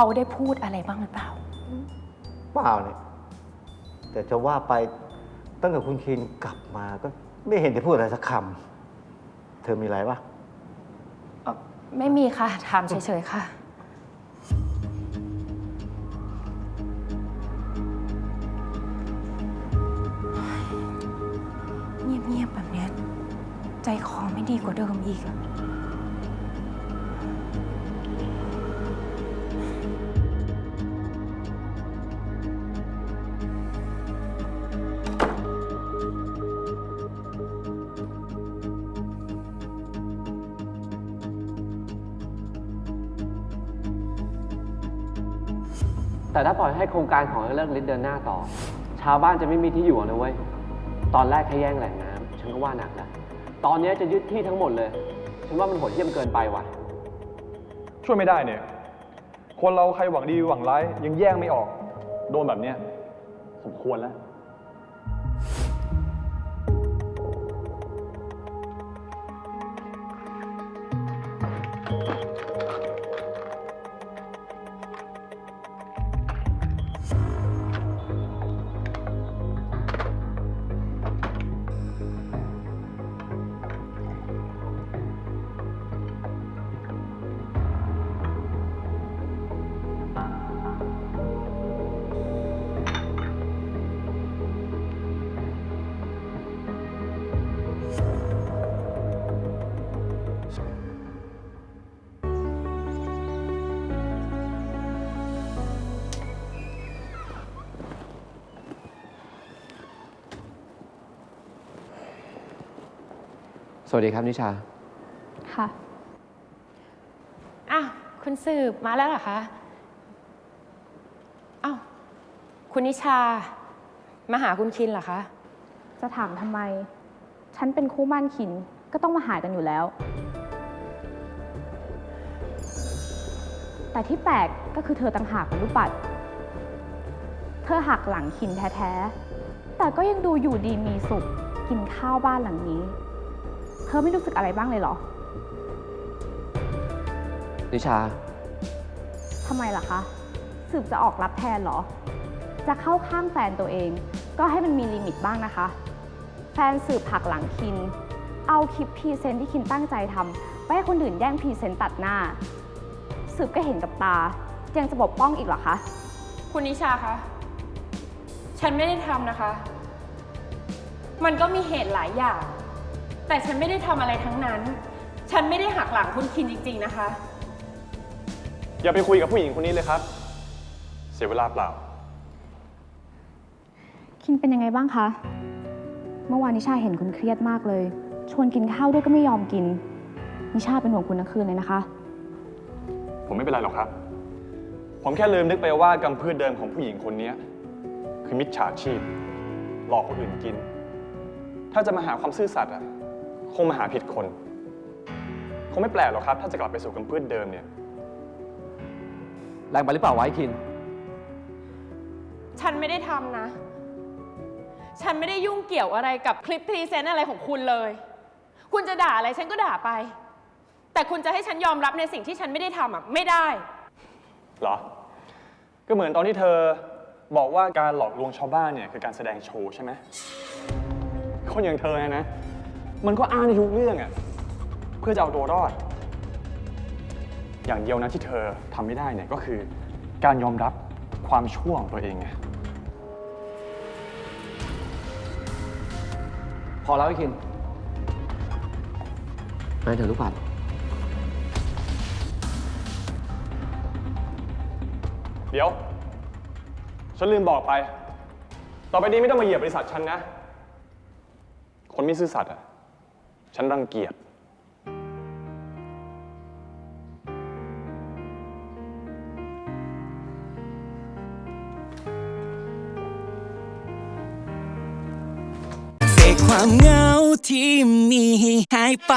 เขาได้พูดอะไรบ้างหรือเปล่า เปล่าเนี่ย แต่จะว่าไปตั้งแต่คุณคินกลับมาก็ไม่เห็นจะพูดอะไรสักคำ เธอมีอะไรปะเอ่อไม่มีค่ะ ถามเฉยๆค่ะ เงียบๆแบบเนี้ยใจคอไม่ดีกว่าเดิมอีกอะ แต่ถ้าปล่อยให้โครงการของเลิกลิศเดินหน้าต่อ ชาวบ้านจะไม่มีที่อยู่นะเว้ย ตอนแรกแค่แย่งแหล่งน้ำฉันก็ว่าหนักแล้วตอนนี้จะยึดที่ทั้งหมดเลย ฉันว่ามันโหดเหี้ยมเกินไปว่ะ ช่วยไม่ได้เนี่ย คนเราใครหวังดีหวังร้ายยังแย่งไม่ออก โดนแบบเนี้ยสมควรแล้ว สวัสดีครับนิชา ค่ะอ้าวคุณสืบมาแล้วเหรอคะอ้าวคุณนิชา มาหาคุณคินเหรอคะ จะถามทำไม ฉันเป็นคู่หมั่นขินก็ต้องมาหากันอยู่แล้ว แต่ที่แปลกก็คือเธอต่างหากเป็นลูกปัด เธอหักหลังขินแท้ ๆ แต่ก็ยังดูอยู่ดีมีสุข กินข้าวบ้านหลังนี้ เธอไม่รู้สึกอะไรบ้างเลยเหรอ นิชา ทำไมล่ะคะ สืบจะออกรับแทนเหรอ จะเข้าข้างแฟนตัวเอง ก็ให้มันมีลิมิตบ้างนะคะ แฟนสืบผักหลังคิน เอาคลิปพรีเซนต์ที่คินตั้งใจทำไปให้คนอื่นแย่งพรีเซนต์ตัดหน้า สืบก็เห็นกับตา ยังจะปกป้องอีกเหรอคะ คุณนิชาคะ ฉันไม่ได้ทำนะคะ มันก็มีเหตุหลายอย่าง แต่ฉันไม่ได้ทำอะไรทั้งนั้น ฉันไม่ได้หักหลังคุณคินจริง ๆ นะคะ อย่าไปคุยกับผู้หญิงคนนี้เลยครับ เสียเวลาเปล่า คินเป็นยังไงบ้างคะ เมื่อวานนิชาเห็นคุณเครียดมากเลย ชวนกินข้าวด้วยก็ไม่ยอมกิน นิชาเป็นห่วงคุณทั้งคืนเลยนะคะ ผมไม่เป็นไรหรอกครับ ผมแค่ลืมนึกไปว่ากำพืชเดิมของผู้หญิงคนนี้คือมิจฉาชีพ หลอกคนอื่นกิน ถ้าจะมาหาความซื่อสัตย์อะ คงมาหาผิดคน คงไม่แปลกหรอกครับ ถ้าจะกลับไปสู่กำพืชเดิมเนี่ย แรงไปหรือเปล่าวะไอ้คิน ฉันไม่ได้ทำนะ ฉันไม่ได้ยุ่งเกี่ยวอะไรกับคลิปพรีเซนต์อะไรของคุณเลย คุณจะด่าอะไรฉันก็ด่าไป แต่คุณจะให้ฉันยอมรับในสิ่งที่ฉันไม่ได้ทำอะไม่ได้ เหรอ ก็เหมือนตอนที่เธอบอกว่าการหลอกลวงชาวบ้านเนี่ยคือการแสดงโชว์ใช่ไหมคนอย่างเธอเนี่ยนะ มันก็อ้างในทุกเรื่องอะเพื่อจะเอาตัวรอด อย่างเดียวนะที่เธอทำไม่ได้เนี่ยก็คือการยอมรับความชั่วของตัวเองไงพอแล้วไอ้คิน ไปเถอะลูกปัด เดี๋ยว ฉันลืมบอกไป ต่อไปนี้ไม่ต้องมาเหยียบบริษัทฉันนะ คนไม่ซื่อสัตย์อะ ฉันรังเกียจ เสกความเหงาที่มีให้หายไป